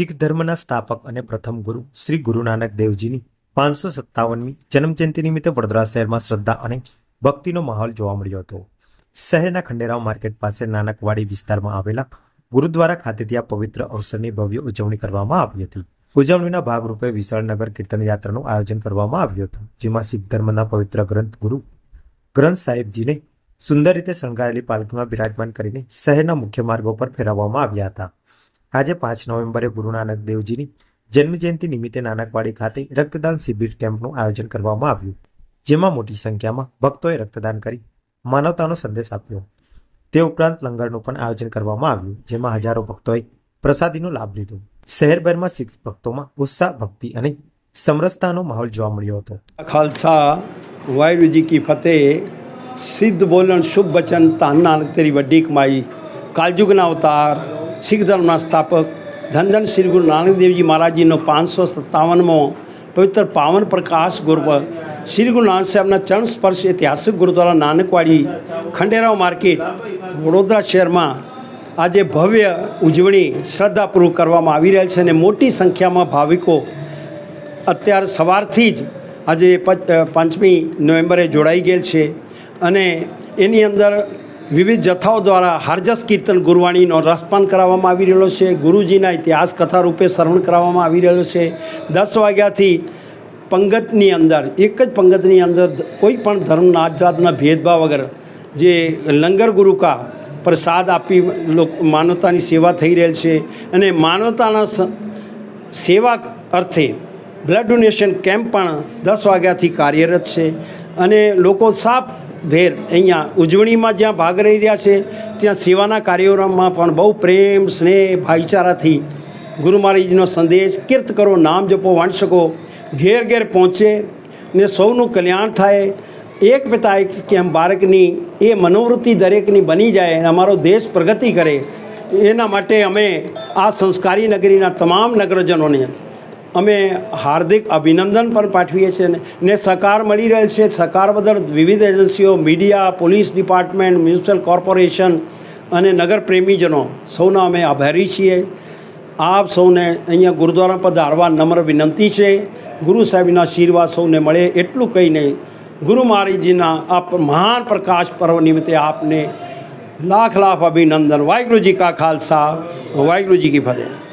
શીખ ધર્મના સ્થાપક અને પ્રથમ ગુરુ શ્રી ગુરુ નાનક દેવજીની પાંચસો સત્તાવનમી જન્મજયંતિ નિમિત્તે વડોદરા શહેરમાં શ્રદ્ધા અને ભક્તિનો માહોલ જોવા મળ્યો હતો. શહેરના ખંડેરાવ માર્કેટ પાસે નાનકવાડી વિસ્તારમાં આવેલા ગુરુદ્વારા ખાતેથી આ પવિત્ર અવસરની ભવ્ય ઉજવણી કરવામાં આવી હતી. ઉજવણીના ભાગરૂપે વિશાળ નગર કીર્તન યાત્રાનું આયોજન કરવામાં આવ્યું હતું, જેમાં શીખ ધર્મના પવિત્ર ગ્રંથ ગુરુ ગ્રંથ સાહેબજીને સુંદર રીતે શણગારેલી પાલખીમાં બિરાજમાન કરીને શહેરના મુખ્ય માર્ગો પર ફેરવવામાં આવ્યા હતા. આજે પાંચ નવેમ્બરે ગુરુ નાનક દેવજીની જન્મજયંતિ નિમિત્તે નાનકવાડી ખાતે રક્તદાન શિબિર કેમ્પનું આયોજન કરવામાં આવ્યું, જેમાં મોટી સંખ્યામાં ભક્તોએ રક્તદાન કરી માનવતાનો સંદેશ આપ્યો. તે ઉપરાંત લંગરનું પણ આયોજન કરવામાં આવ્યું, જેમાં હજારો ભક્તોએ પ્રસાદીનો લાભ લીધો. શહેરભરમાં શીખ ભક્તોમાં ઉત્સાહ, ભક્તિ અને સમરસતાનો માહોલ જોવા મળ્યો હતો. ખાલસા વાયુજી કી ફતેહ, સિદ્ધ બોલણ શુભ વચન તાન નાનક તેરી વડ્ડી કમાઈ કાલજુગના અવતાર શીખ ધર્મના સ્થાપક ધન ધન શ્રી ગુરુ નાનક દેવજી મહારાજજીનો પાંચસો સત્તાવનમો પવિત્ર પાવન પ્રકાશ ગુરુ શ્રી ગુરુ નાનક સાહેબના ચરણ સ્પર્શ ઐતિહાસિક ગુરુદ્વારા નાનકવાડી, ખંડેરાવ માર્કેટ, વડોદરા શહેરમાં આજે ભવ્ય ઉજવણી શ્રદ્ધાપૂર્વક કરવામાં આવી રહેલ છે અને મોટી સંખ્યામાં ભાવિકો અત્યારે સવારથી જ આજે પાંચમી નવેમ્બરે જોડાઈ ગયેલ છે અને એની અંદર વિવિધ જથ્થાઓ દ્વારા હરજસ કીર્તન ગુરવાણીનો રસપાન કરાવવામાં આવી રહેલો છે. ગુરુજીના ઇતિહાસ કથા રૂપે શ્રવણ કરાવવામાં આવી રહેલો છે. દસ વાગ્યાથી પંગતની અંદર, એક જ પંગતની અંદર કોઈ પણ ધર્મ જાતના ભેદભાવ વગર જે લંગર ગુરુ કા પ્રસાદ આપી માનવતાની સેવા થઈ રહેલ છે અને માનવતાના સેવા અર્થે બ્લડ ડોનેશન કેમ્પ પણ દસ વાગ્યાથી કાર્યરત છે અને લોકો સાપ ભેર અહીંયા ઉજવણીમાં જ્યાં ભાગ રહી રહ્યા છે, ત્યાં સેવાના કાર્યોમાં પણ બહુ પ્રેમ, સ્નેહ, ભાઈચારાથી ગુરુ મહારાજનો સંદેશ, કીર્ત કરો, નામ જપો વાંચ શકો ઘેર ઘેર પહોંચે ને સૌનું કલ્યાણ થાય. એક પિતા એક કેમ બાળકની, એ મનોવૃત્તિ દરેકની બની જાય અને અમારો દેશ પ્રગતિ કરે. એના માટે અમે આ સંસ્કારી નગરીના તમામ નગરજનોને અમે હાર્દિક અભિનંદન પણ પાઠવીએ છીએ ને- સહકાર મળી રહેલ છે. સહકાર બદલ વિવિધ એજન્સીઓ, media, police department, municipal corporation અને નગર પ્રેમીજનો સૌના અમે આભારી છીએ. આપ સૌને અહીંયા ગુરુદ્વારા પર ધારવા નમ્ર વિનંતી છે. ગુરુ સાહેબના આશીર્વાદ સૌને મળે એટલું કહીને, ગુરુ મહારાજજીના આ મહાન પ્રકાશ પર્વ નિમિત્તે આપને લાખ લાખ અભિનંદન. વાહેગુરુજી કા ખાલસા, વાહેગુરુજી કી ફતેહ.